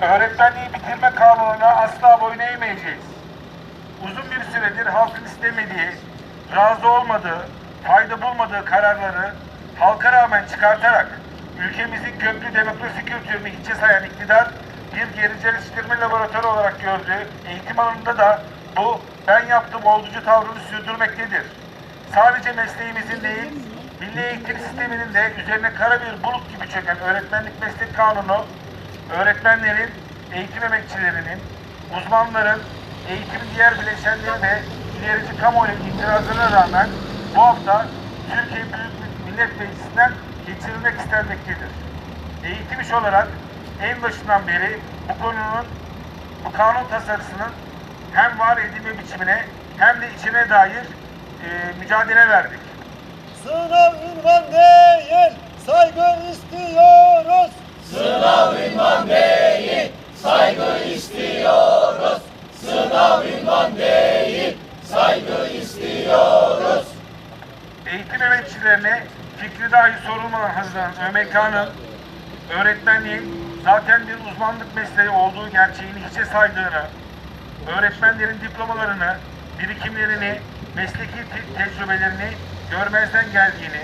Öğretmenliği bitirme kanununa asla boyun eğmeyeceğiz. Uzun bir süredir halkın istemediği, razı olmadığı, fayda bulmadığı kararları halka rağmen çıkartarak ülkemizin köklü demokrasi kültürünü hiçe sayan iktidar bir gericelleştirme laboratuvarı olarak gördüğü eğitim alanında da bu ben yaptım olducu tavrını sürdürmektedir. Sadece mesleğimizin değil, milli eğitim sisteminin de üzerine kara bir bulut gibi çöken öğretmenlik meslek kanunu öğretmenlerin, eğitim emekçilerinin, uzmanların, eğitimin diğer bileşenleri ve ilerici kamuoyu itirazına rağmen bu hafta Türkiye Büyük Millet Meclisi'nden geçirilmek istenmektedir. Eğitim iş olarak en başından beri bu konunun, bu kanun tasarısının hem var edilme biçimine hem de içine dair e, mücadele verdik. Sınav ünvan değil, saygı istiyoruz. Ünvan değil, saygı istiyoruz. Sınav ünvan değil, saygı istiyoruz. eğitim emekçilerine fikri dahi sorulmadan hazırlanan ÖMK'nın öğretmenliğin zaten bir uzmanlık mesleği olduğu gerçeğini hiçe saydığını, öğretmenlerin diplomalarını, birikimlerini, mesleki te- tecrübelerini görmezden geldiğini,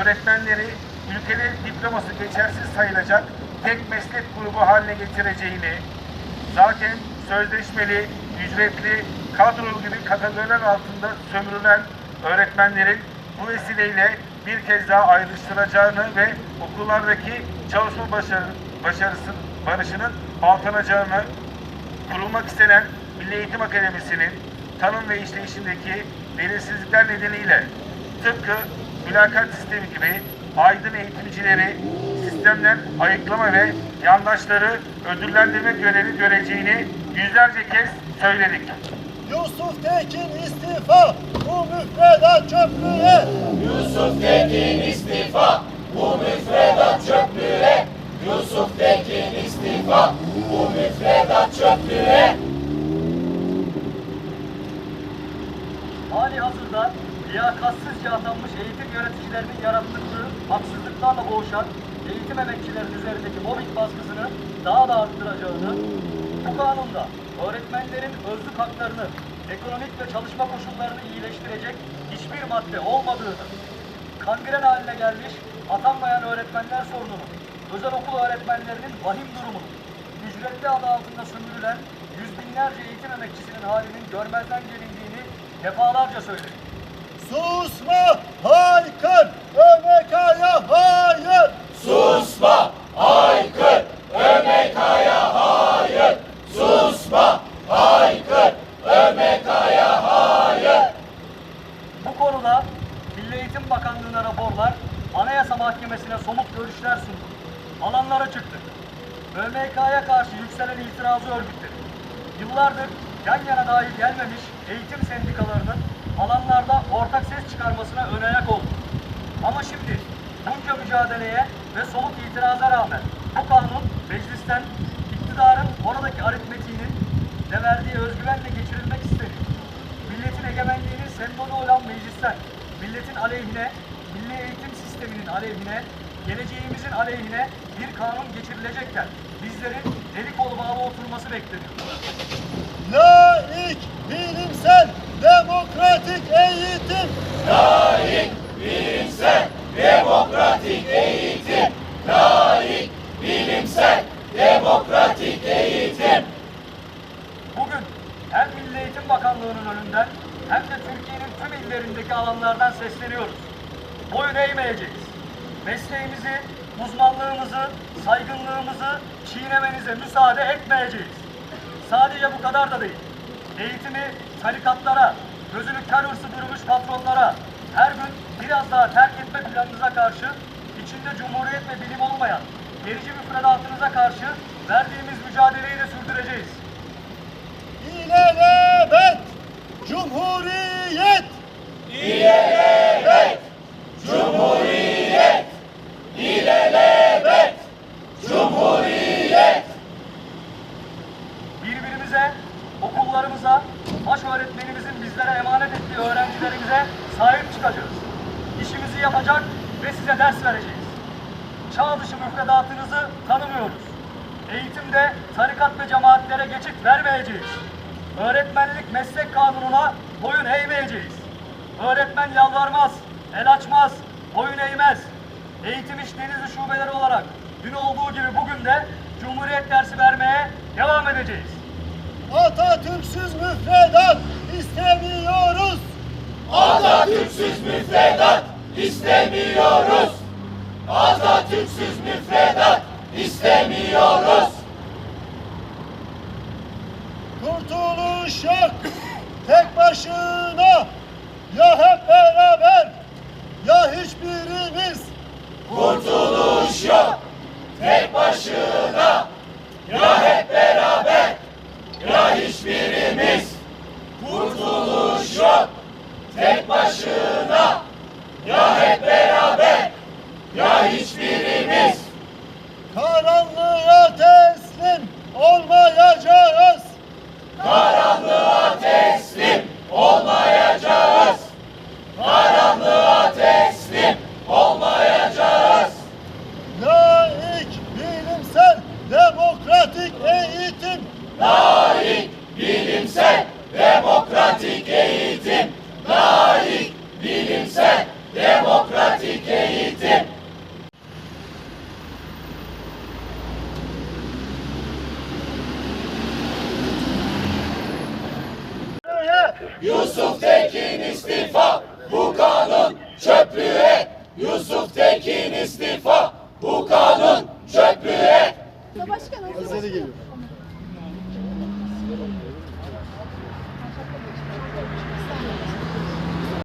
öğretmenleri ülkede diploması geçersiz sayılacak tek meslek grubu haline getireceğini, zaten sözleşmeli, ücretli, kadrolu gibi kategoriler altında sömürülen öğretmenlerin bu vesileyle bir kez daha ayrıştıracağını ve okullardaki çalışma başarı, başarısı, barışının baltanacağını kurulmak istenen Milli Eğitim Akademisi'nin tanım ve işleyişindeki belirsizlikler nedeniyle tıpkı mülakat sistemi gibi aydın eğitimcileri sistemden ayıklama ve yandaşları ödüllendirme görevi göreceğini yüzlerce kez söyledik. Yusuf Tekin istifa, bu müfredat çöplüğe. Yusuf Tekin liyakatsizce atanmış eğitim yöneticilerinin yarattıkları haksızlıklarla boğuşan eğitim emekçilerinin üzerindeki mobbing baskısını daha da arttıracağını, bu kanunda öğretmenlerin özlük haklarını, ekonomik ve çalışma koşullarını iyileştirecek hiçbir madde olmadığını, kangren haline gelmiş atanmayan öğretmenler sorununu, özel okul öğretmenlerinin vahim durumunu, ücretli adı altında sömürülen yüz binlerce eğitim emekçisinin halinin görmezden gelindiğini defalarca söyledik. Susma, haykır, ÖMK'ya hayır. Susma, haykır, ÖMK'ya hayır. Susma, haykır, ÖMK'ya hayır. Bu konuda Milli Eğitim Bakanlığı'na raporlar, Anayasa Mahkemesi'ne somut görüşler sundu. Alanlara çıktık. ÖMK'ya karşı yükselen itirazı örgütledik. Yıllardır yan yana dahi gelmemiş eğitim sendikalarının alanlarda ortak ses çıkarmasına ön ayak olduk. Ama şimdi bunca mücadeleye ve somut itiraza rağmen bu kanun meclisten iktidarın oradaki aritmetiğinin de verdiği özgüvenle geçirilmek isteniyor. Milletin egemenliğinin sembolü olan meclisten milletin aleyhine, milli eğitim sisteminin aleyhine, geleceğimizin aleyhine bir kanun geçirilecekken bizlerin eli kolu bağlı oturması bekleniyor. Laik, bilimsel, demokratik eğitim. Layık, bilimsel, demokratik eğitim. Layık, bilimsel, demokratik eğitim. Bugün hem Milli Eğitim Bakanlığı'nın önünden hem de Türkiye'nin tüm illerindeki alanlardan sesleniyoruz. Boyun eğmeyeceğiz. Mesleğimizi, uzmanlığımızı, saygınlığımızı çiğnemenize müsaade etmeyeceğiz. Sadece bu kadar da değil. Eğitimi tarikatlara, gözünü kör hırsı patronlara, her gün biraz daha terk etme planınıza karşı, içinde cumhuriyet ve bilim olmayan gerici müfredatınıza karşı verdiğimiz mücadeleyi Cumhuriyet! İlelebet! Cumhuriyet! İlelebet! Cumhuriyet! Birbirimize, okullarımıza, baş öğretmenimizin bizlere emanet ettiği öğrencilerimize sahip çıkacağız. İşimizi yapacak ve size ders vereceğiz. Çağ dışı müfredatınızı tanımıyoruz. Eğitimde tarikat ve cemaatlere geçit vermeyeceğiz. Öğretmenlik meslek kanununa boyun eğmeyeceğiz. Öğretmen yalvarmaz, el açmaz, boyun eğmez. Eğitim İş Denizli şubeleri olarak dün olduğu gibi bugün de Cumhuriyet dersi vermeye devam edeceğiz. Atatürk'süz müfredat istemiyoruz. Atatürk'süz müfredat istemiyoruz. Atatürk'süz müfredat istemiyoruz. Yok tek başına. Ya hep beraber ya hiçbirimiz. Kurtuluş yok tek başına. Ya hep beraber ya hiçbirimiz. Kurtuluş yok tek başına. Ya hep beraber ya hiçbirimiz. Karanlığa teslim olmayacağız. Yusuf Tekin istifa. Bu kanun çöplüğe. Başkanım. Başkanım.